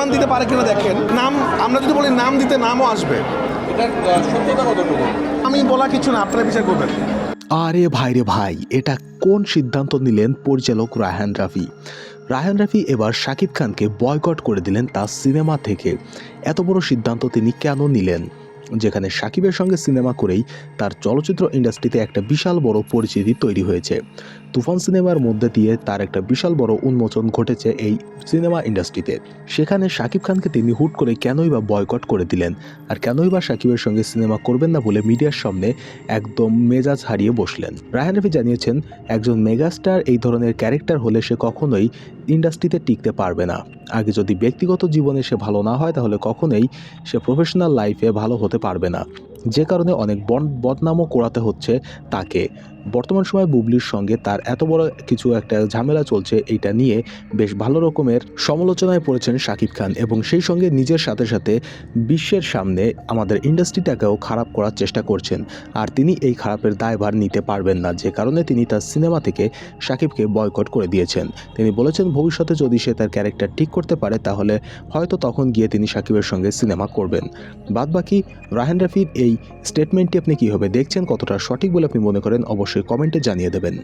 প্রমাণ দিতে পারে কিনা দেখেন। নাম আমরা যদি বলি নাম দিতে নামও আসবে। আমি বলা কিছু না আপনারা বিচার করবেন। আরে ভাই রে ভাই এটা কোন সিদ্ধান্ত নিলেন পরিচালক রায়হান রাফি? রায়হান রাফি এবার শাকিব খানকে বয়কট করে দিলেন তার সিনেমা থেকে। এত বড় সিদ্ধান্ত তিনি কেন নিলেন? যেখানে সাকিবের সঙ্গে সিনেমা করেই তার চলচ্চিত্র ইন্ডাস্ট্রিতে একটা বিশাল বড় পরিচিতি তৈরি হয়েছে। তুফান সিনেমার মধ্যে দিয়ে তার একটা বিশাল বড় উন্মোচন ঘটেছে এই সিনেমা ইন্ডাস্ট্রিতে। সেখানে শাকিব খানকে তিনি হুট করে কেনই বা বয়কট করে দিলেন আর কেনই বা সাকিবের সঙ্গে সিনেমা করবেন না বলে মিডিয়ার সামনে একদম মেজাজ হারিয়ে বসলেন। রায়হান রফি জানিয়েছেন, একজন মেগাস্টার এই ধরনের ক্যারেক্টার হলে সে কখনোই ইন্ডাস্ট্রিতে টিকতে পারবে না। আগে যদি ব্যক্তিগত জীবনে সে ভালো না হয় তাহলে কখনোই সে প্রফেশনাল লাইফে ভালো হতে পারবে না। যে কারণে অনেক বদনামও করাতে হচ্ছে তাকে। বর্তমান সময় বুবলির সঙ্গে তার এত বড় কিছু একটা ঝামেলা চলছে, এইটা নিয়ে বেশ ভালো রকমের সমালোচনায় পড়েছেন শাকিব খান এবং সেই সঙ্গে নিজের সাথে সাথে বিশ্বের সামনে আমাদের ইন্ডাস্ট্রিটাকেও খারাপ করার চেষ্টা করছেন। আর তিনি এই খারাপের দায়ভার নিতে পারবেন না, যে কারণে তিনি তার সিনেমা থেকে শাকিবকে বয়কট করে দিয়েছেন। তিনি বলেছেন, ভবিষ্যতে যদি সে তার ক্যারেক্টার ঠিক করতে পারে, তাহলে হয়তো তখন গিয়ে তিনি শাকিবের সঙ্গে সিনেমা করবেন। বাদবাকি রাহেন রাফির এই স্টেটমেন্টটি আপনি কীভাবে দেখছেন, কতটা সঠিক বলে আপনি মনে করেন অবশ্যই কমেন্টে জানিয়ে দেবেন।